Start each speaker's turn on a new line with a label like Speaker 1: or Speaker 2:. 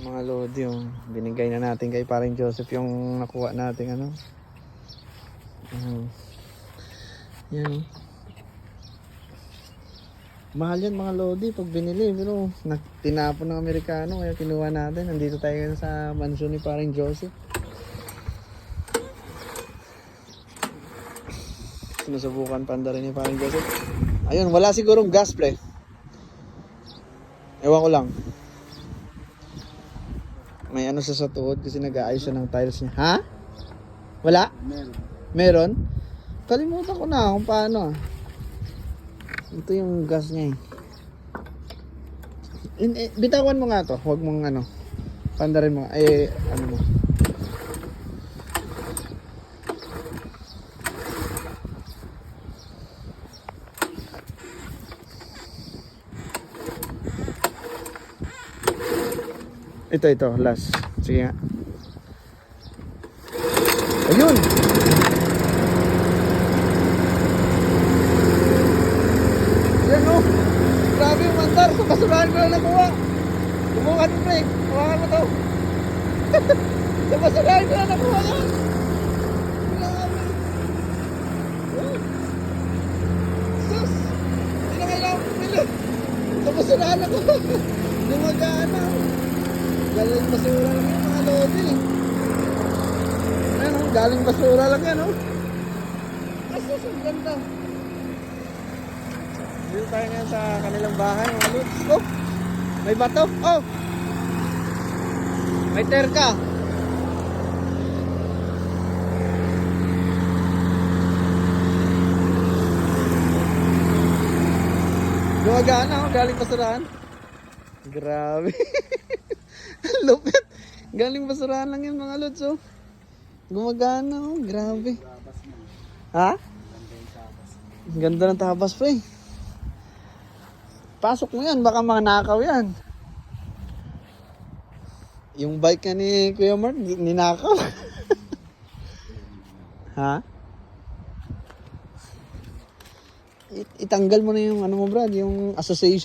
Speaker 1: mga lodi yung binigay na natin kay paring Joseph yung nakuha natin ano. Mm. Yan. Mahal yan mga lodi pag binili pero tinapon ng Amerikano kaya kinuha natin. Nandito tayo ngayon sa mansion ni paring Joseph. Sinusubukan panda rin ni paring Joseph. Ayun, wala sigurong gas pre. Ewan ko lang. May ano siya sa tuhod kasi nag-aayos siya ng tiles niya. Ha? Wala?
Speaker 2: Meron.
Speaker 1: Meron? Kalimutan ko na kung paano. ah. Ito yung gas niya eh. In, eh, bitawan mo nga to. Huwag mong ano. Pandarin mo. Eh, ano mo. Ito, ito. Last. Sige nga. Ayun! Yan o. Grabe yung mandar. Sa basurahan ko na nakuha. Kumuha ka pre. Hawakan mo to. Sa basurahan ko na nakuha yan. Oh. Sa basurahan ako. Lumagana. Galing basura lang yung mga lodi. Ano, galing basura lang yan, oh. Asus, ang ganda. Dito tayo ngayon sa kanilang bahay, mga lods. Oh, may bato. Oh, may terka. Gumagana ako, galing basurahan. Grabe. Lupit. Galing basurahan lang yan mga lods, oh. Gumagana, oh. Grabe. Ha? Ganda ng tabas, pre. Pasok mo yan, baka mga nakaw yan. Yung bike ka ni Kuya Mark, ni- ninakaw. ha? It- itanggal mo na yung ano mo, Brad, yung association.